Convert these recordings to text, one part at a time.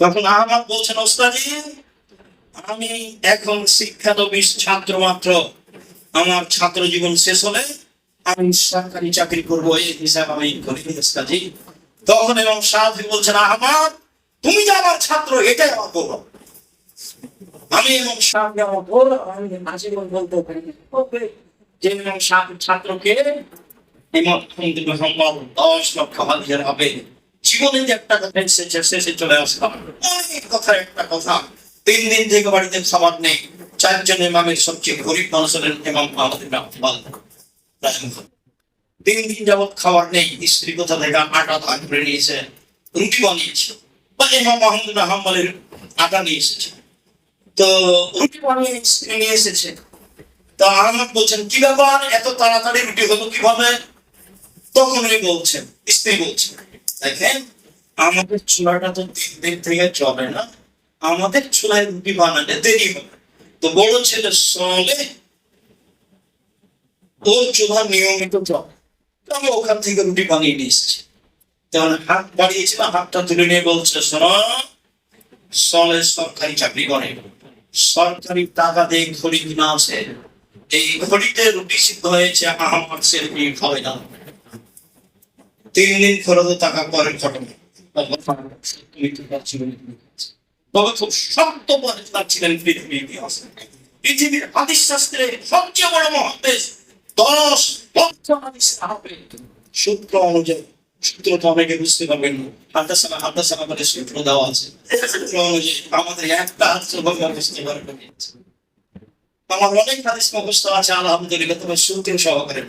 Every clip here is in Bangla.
তখন বলছেন ওস্তাদি, আমি এখন ছাত্র মাত্র। আমার ছাত্র জীবন শেষ হলে আমি সরকারি চাকরি এই হিসাব আমি ওস্তাদি। তখন এবং বলছেন তুমি যে আমার ছাত্র, এটাই আমার গৌরব। আমি এবং সাহায্য আমার গৌরব, আমি বলতে পারি যে এবং ছাত্রকে মোহাম্মদ দশ লক্ষ হাজার হবে। জীবনে যে একটা শেষে চলে অনেক কথা, একটা কথা। তিন দিন থেকে বাড়িতে খাবার নেই। চারজন সবচেয়ে গরিব মানুষ হলেন ইমাম আহমদুল মোহাম্মদ তিন দিন যাবৎ খাবার নেই। স্ত্রী কোথা থেকে আটা ধান নিয়েছে রুটি বানিয়েছে? বা আটা নিয়ে এসেছে। তো রুটি বানিয়ে স্ত্রী নিয়ে এসেছে। তো আহমদ বলছেন, কি ব্যাপার? এত তাড়াতাড়ি রুটি হলো কীভাবে? তখন উনি বলছেন, স্ত্রী বলছেন দেখেন, আমাদের চুলাটা তো তিন দিন থেকে চলে না, আমাদের চুলায় রুটি বানাতে দেরি হবে। তো বড় ছেলে চলে ওর চুলা নিয়মিত চলে আমি ওখান থেকে রুটি বানিয়ে নিয়ে এসেছি। হাত বাড়িয়েছিলাম হাতটা তুলে নিয়ে বলছে চলে সরকারি চাকরি করে। সরকারি টাকা দিয়ে ঘড়ি কিনা আছে। এই ঘড়িতে রুটি সিদ্ধ হয়েছে, আমার সেলফি খাবে না তিন দিন খরচ টাকা পরে ঘটনা। তবে খুব শক্ত সবচেয়ে বড় মহাদেশ অনুযায়ী অনেকে বুঝতে পারবেন দেওয়া আছে। আমাদের একটা আমার অনেক হাদিস মুখস্থ আছে, আলহামদুলিল্লাহ তবে সূত্র সহকারে।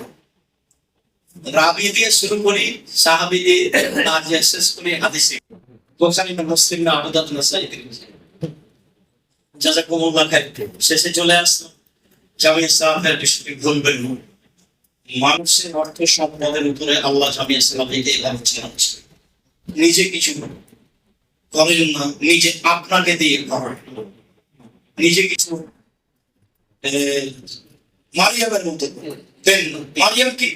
রাবি দিয়ে শুরু করি সাহাবি দিয়ে শেষ করি হাদিসে। বোখারি না মুসলিম না আবু দাউদ নাসাই জাযাকুমুল্লাহ খাইর। শেষে চলে জামিয়া সাহেবের বিষয়টি ভুলবেন। মানুষের অর্থ সম্পদের উপরে আল্লাহ জামিয়া সাহেবকে নিজে কিছু করেন না। নিজে আপনাকে দিয়ে করেন নিজে কিছু আহ, মারিয়ামের মতো। দেন মারিয়াম কি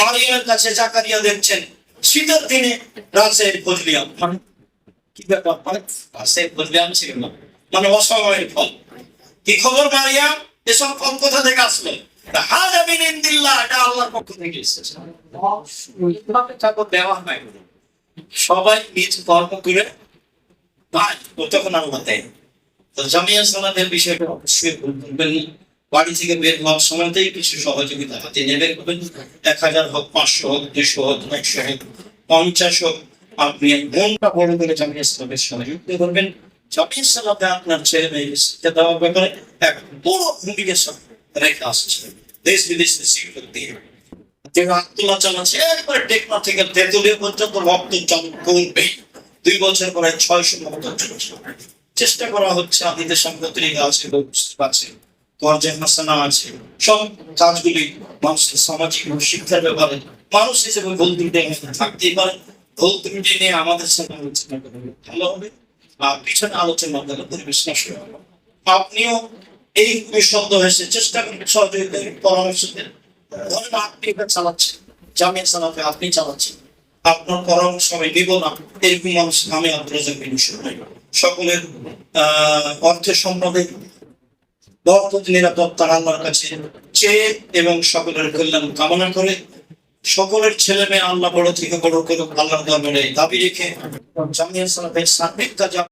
মারিয়ামের কাছে জাকারিয়া দেখছেন। শীতের দিনে রাজের বদলিয়াম মানে কি ব্যাপার? মানে রাজের বদলিয়াম ছিল না মানে অসময়ের ফল। কি খবর মারিয়াম? এসব ফল কোথা থেকে আসলো? দেওয়া হয়। সবাই নিজ কর্ম করে তো জামিয়া সালাদের বিষয়টা। বাড়ি থেকে বের হওয়ার সময়তেই কিছু সহযোগিতা হাতে নেবে এক হাজার হোক, পাঁচশো হোক, দুশো হোক, একশো হোক, পঞ্চাশ হোক, আপনি মনটা বড় করে সহযোগিতা করবেন। সালাতে আপনার ছেলে মেয়ে দেওয়ার ব্যাপারে এক বড় আসছে। দেশ বিদেশে শিক্ষক দিয়ে। যে আত্মলা চালাচ্ছে একবার টেকনা থেকে তেতুলিয়া পর্যন্ত রক্ত চালু করবে। দুই বছর পরে ছয়শো মতো চেষ্টা করা হচ্ছে আদিতে সম্পত্তি আছে বুঝতে পারছি হাসানা আছে। সব কাজগুলি মানুষের সামাজিক ব্যাপারে মানুষ হিসেবে ভুল ত্রুটি থাকতেই পারে। ভুল ত্রুটি নিয়ে আমাদের সাথে আলোচনা ভালো হবে। আর পিছনে পরিবেশ নষ্ট হবে। আপনিও এই নিঃশব্দ হয়েছে। চেষ্টা করবেন সহযোগিতা পরামর্শ দেন। ধরেন আপনি চালাচ্ছেন, জামিয়া সালাতে আপনি চালাচ্ছেন। আপনার পরামর্শ আমি নিব না। এরকম মানুষ আমি বিষয় সকলের অর্থের সম্পদে বরকত নিরাপত্তা আল্লাহর কাছে চেয়ে এবং সকলের কল্যাণ কামনা করে সকলের ছেলে মেয়ে আল্লাহ বড় থেকে বড় করুক আল্লাহ দাবি রেখে জামিয়া সালাফের সার্বিক